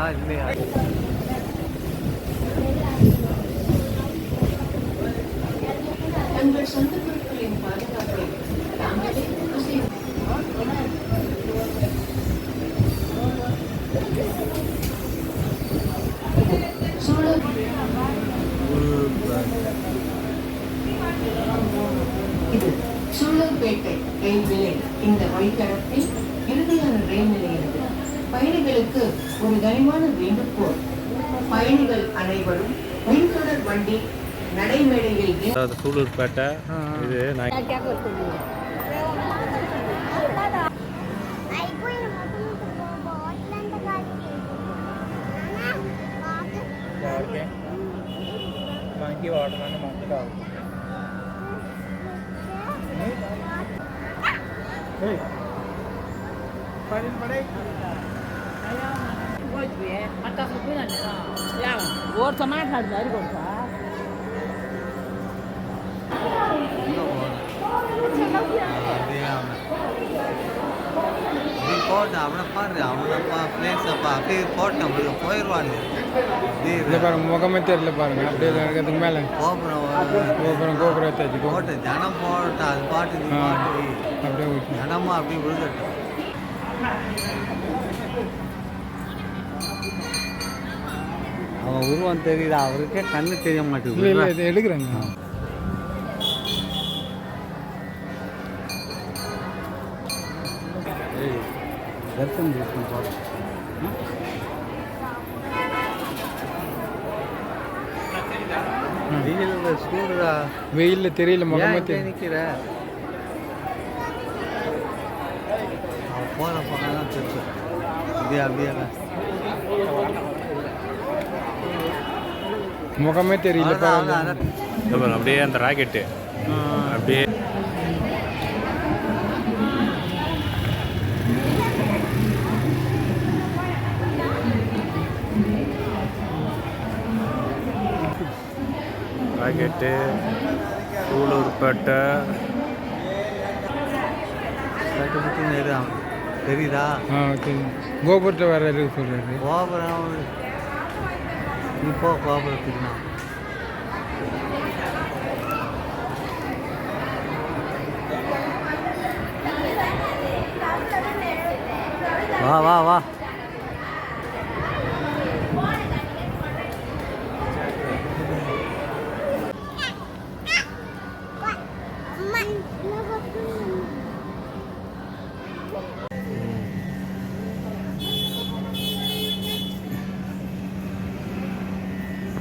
இருக்குதா இல்லையா தங்கள் சொந்த பொருட்களின் பாதுகாப்பை தாங்களே இது சூழல்பேட்டை ரயில் நிலையம் இந்த வழித்தடத்தில் இறுதியான ரயில் நிலையம் பயணிகளுக்கு ஒரு கனிமான வேண்டுகோள் பயணிகள் அனைவரும் மின்தொடர் வண்டி நடைமேடையில் நின்று அதாவது சூலூர்பேட்டை இது நான் ఎవరికి మనకి వాటర్ ಹೋಯ್ವಿ ಅಕ್ಕ ಸುಬ್ಬಿ ಯಾವ ಓಡ್ಸ ಮಾತಾಡ್ದು ಅವ್ರಿಗೆ ಓಡ್ಸ கோட்டை அவனை பாரு அவனை பா பிளேஸப்பா அப்படியே கோட்டை உள்ள போயிடுவாங்க இல்லை பாருங்க முகமே தெரியல பாருங்க அப்படியே இருக்கிறதுக்கு மேலே கோபுரம் கோபுரம் கோபுரத்தை கோட்டை ஜனம் போட்ட அது பாட்டு அப்படியே ஜனமா அப்படியே விழுகட்டும் அவன் உருவம் தெரியுது? அவருக்கே கண்ணு தெரிய மாட்டேங்குது. இல்லை இதை எடுக்கிறேங்க தர்ஷன் தர்ஷன் போகிறோம் வெயில் தெரியல முகமாக தெரிய நிற்கிற போகிற போனால் தான் தெரியும் அப்படியே அப்படியே முகமே தெரியல அப்படியே அந்த ராக்கெட்டு. அப்படியே. ராக்கெட்டு. அவன். தெரியுதா? கோபுரத்தில் வேற இருக்கு சொல்கிறாரு கோபுரம் 你包瓜不是吗？哇哇哇！哇